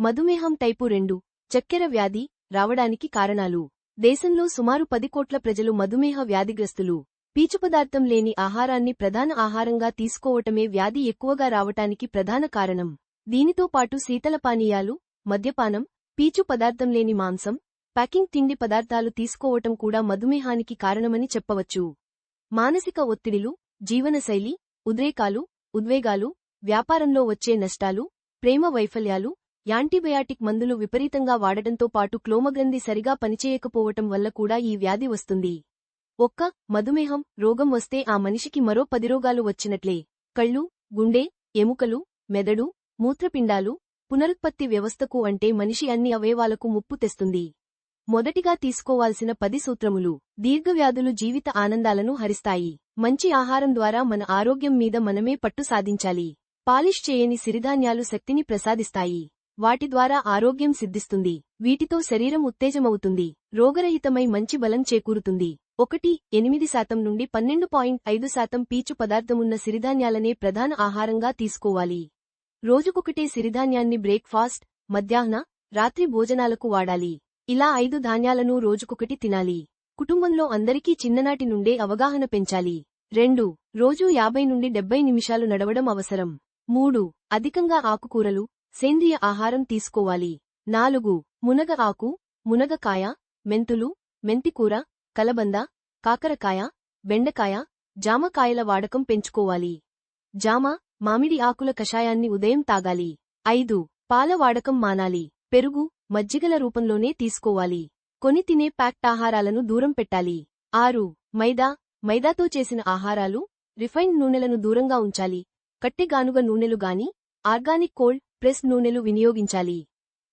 మధుమేహం టైపు రెండు చక్కెర వ్యాధి రావడానికి కారణాలు. దేశంలో సుమారు పది కోట్ల ప్రజలు మధుమేహ వ్యాధిగ్రస్తులు. పీచు పదార్థం లేని ఆహారాన్ని ప్రధాన ఆహారంగా తీసుకోవటమే వ్యాధి ఎక్కువగా రావటానికి ప్రధాన కారణం. దీనితో పాటు శీతల పానీయాలు మద్యపానం పీచు పదార్థం లేని మాంసం ప్యాకింగ్ తిండి పదార్థాలు తీసుకోవటం కూడా మధుమేహానికి కారణమని చెప్పవచ్చు. మానసిక ఒత్తిడిలు జీవనశైలి ఉద్రేకాలు ఉద్వేగాలు వ్యాపారంలో వచ్చే నష్టాలు ప్రేమ వైఫల్యాలు యాంటీబయాటిక్ మందులు విపరీతంగా వాడటంతో పాటు క్లోమగ్రంథి సరిగా పనిచేయకపోవటం వల్ల కూడా ఈ వ్యాధి వస్తుంది. ఒక్క మధుమేహం రోగం వస్తే ఆ మనిషికి మరో పది రోగాలు వచ్చినట్లే. కళ్ళు గుండె ఎముకలు మెదడు మూత్రపిండాలు పునరుత్పత్తి వ్యవస్థకు అంటే మనిషి అన్ని అవయవాలకు ముప్పు తెస్తుంది. మొదటిగా తీసుకోవాల్సిన పది సూత్రములు. దీర్ఘవ్యాధులు జీవిత ఆనందాలను హరిస్తాయి. మంచి ఆహారం ద్వారా మన ఆరోగ్యం మీద మనమే పట్టు సాధించాలి. పాలిష్ చేయని సిరిధాన్యాలు శక్తిని ప్రసాదిస్తాయి. వాటి ద్వారా ఆరోగ్యం సిద్ధిస్తుంది. వీటితో శరీరం ఉత్తేజమవుతుంది. రోగరహితమై మంచి బలం చేకూరుతుంది. ఒకటి ఎనిమిది శాతం నుండి పన్నెండు పాయింట్ ఐదు శాతం పీచు పదార్థమున్న సిరిధాన్యాలనే ప్రధాన ఆహారంగా తీసుకోవాలి. రోజుకొకటే సిరిధాన్యాన్ని బ్రేక్ఫాస్ట్ మధ్యాహ్న రాత్రి భోజనాలకు వాడాలి. ఇలా ఐదు ధాన్యాలను రోజుకొకటి తినాలి. కుటుంబంలో అందరికీ చిన్ననాటి నుండే అవగాహన పెంచాలి. రెండు రోజూ యాభై నుండి డెబ్బై నిమిషాలు నడవడం అవసరం. మూడు అధికంగా ఆకుకూరలు సేంద్రియ ఆహారం తీసుకోవాలి. నాలుగు మునగ ఆకు మునగకాయ మెంతులు మెంతికూర కలబంద కాకరకాయ బెండకాయ జామకాయల వాడకం పెంచుకోవాలి. జామ మామిడి ఆకుల కషాయాన్ని ఉదయం తాగాలి. ఐదు పాల వాడకం మానాలి. పెరుగు మజ్జిగల రూపంలోనే తీసుకోవాలి. కొని తినే ప్యాక్ట్ ఆహారాలను దూరం పెట్టాలి. ఆరు మైదా మైదాతో చేసిన ఆహారాలు రిఫైన్డ్ నూనెలను దూరంగా ఉంచాలి. కట్టెగానుగ నూనెలు గాని ఆర్గానిక్ కోల్డ్ ప్రెస్ నూనెలు వినియోగించాలి.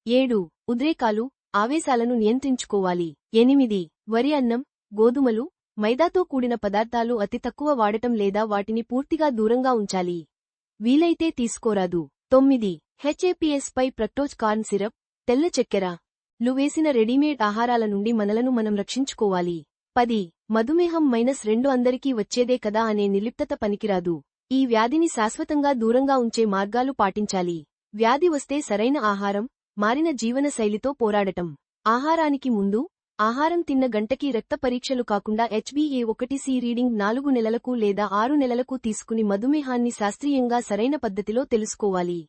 ఏడు. ఉద్రేకాలు ఆవేశాలను నియంత్రించుకోవాలి. ఎనిమిది. వరి అన్నం గోధుమలు మైదాతో కూడిన పదార్థాలు అతి తక్కువ వాడటం లేదా వాటిని పూర్తిగా దూరంగా ఉంచాలి. వీలైతే తీసుకోరాదు. తొమ్మిది. హెచ్ఏపీఎస్ పై ప్రక్టోజ్ కార్న్ సిరప్ తెల్ల చెక్కెర లు వేసిన రెడీమేడ్ ఆహారాల నుండి మనలను మనం రక్షించుకోవాలి. పది. మధుమేహం మైనస్ రెండు అందరికీ వచ్చేదే కదా అనే నిర్లిప్తత పనికిరాదు. ఈ వ్యాధిని శాశ్వతంగా దూరంగా ఉంచే మార్గాలు పాటించాలి. వ్యాధి వస్తే సరైన ఆహారం మారిన జీవనశైలితో పోరాడటం. ఆహారానికి ముందు ఆహారం తిన్న గంటకి రక్త పరీక్షలు కాకుండా హెచ్బీఏ ఒకటి సి రీడింగ్ నాలుగు నెలలకు లేదా ఆరు నెలలకు తీసుకుని మధుమేహాన్ని శాస్త్రీయంగా సరైన పద్ధతిలో తెలుసుకోవాలి.